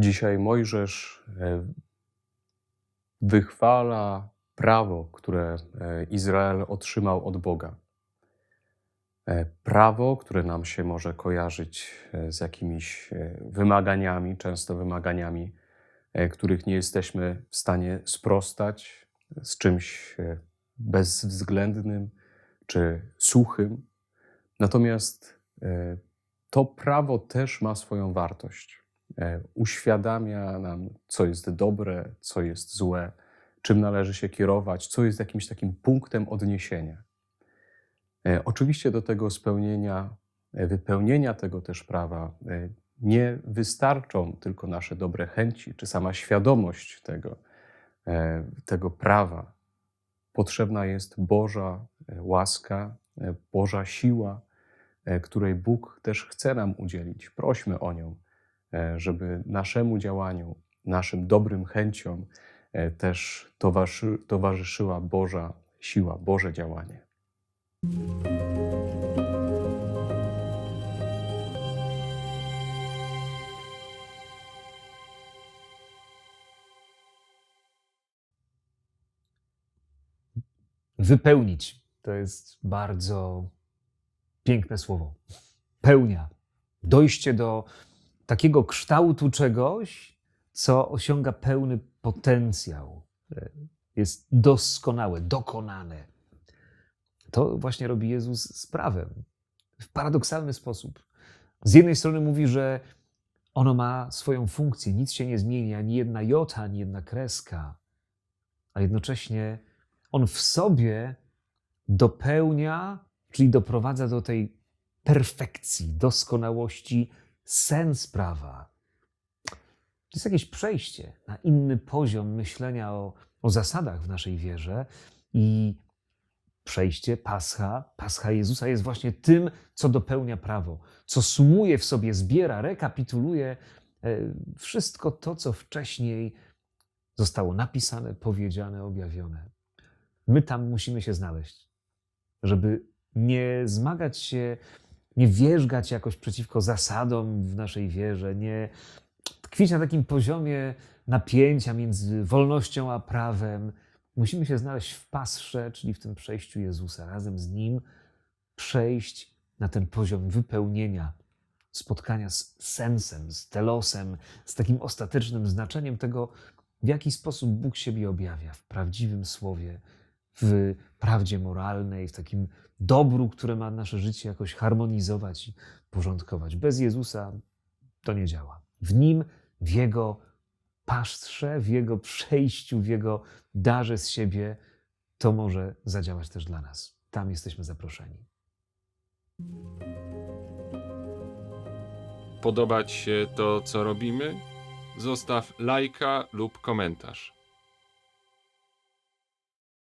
Dzisiaj Mojżesz e, wychwala prawo, które e, Izrael otrzymał od Boga. E, Prawo, które nam się może kojarzyć z jakimiś wymaganiami, często wymaganiami, których nie jesteśmy w stanie sprostać, z czymś bezwzględnym czy suchym. Natomiast to prawo też ma swoją wartość. E, Uświadamia nam, co jest dobre, co jest złe, czym należy się kierować, co jest jakimś takim punktem odniesienia. E, Oczywiście do tego spełnienia, e, wypełnienia tego też prawa nie wystarczą tylko nasze dobre chęci, czy sama świadomość tego, tego prawa. Potrzebna jest Boża łaska, Boża siła, której Bóg też chce nam udzielić. Prośmy o nią, żeby naszemu działaniu, naszym dobrym chęciom e, też towarzyszy, towarzyszyła Boża siła, Boże działanie. Wypełnić to jest bardzo piękne słowo. Pełnia. Dojście do takiego kształtu czegoś, co osiąga pełny potencjał. e, Jest doskonałe, dokonane. To właśnie robi Jezus z prawem. W paradoksalny sposób. Z jednej strony mówi, że ono ma swoją funkcję, nic się nie zmieni, ani jedna jota, ani jedna kreska, a jednocześnie on w sobie dopełnia, czyli doprowadza do tej perfekcji, doskonałości sens prawa. To jest jakieś przejście na inny poziom myślenia o, o zasadach w naszej wierze i przejście Pascha, Pascha Jezusa jest właśnie tym, co dopełnia prawo, co sumuje w sobie, zbiera, rekapituluje e, wszystko to, co wcześniej zostało napisane, powiedziane, objawione. My tam musimy się znaleźć, żeby nie zmagać się, nie wierzgać jakoś przeciwko zasadom w naszej wierze, nie tkwić na takim poziomie napięcia między wolnością a prawem. Musimy się znaleźć w pasrze, czyli w tym przejściu Jezusa, razem z Nim przejść na ten poziom wypełnienia, spotkania z sensem, z telosem, z takim ostatecznym znaczeniem tego, w jaki sposób Bóg siebie objawia w prawdziwym słowie, w prawdzie moralnej, w takim dobru, które ma nasze życie jakoś harmonizować i porządkować. Bez Jezusa to nie działa. W Nim, w Jego pasztrze, w Jego przejściu, w Jego darze z siebie, to może zadziałać też dla nas. Tam jesteśmy zaproszeni. Podoba Ci się to, co robimy? Zostaw lajka lub komentarz.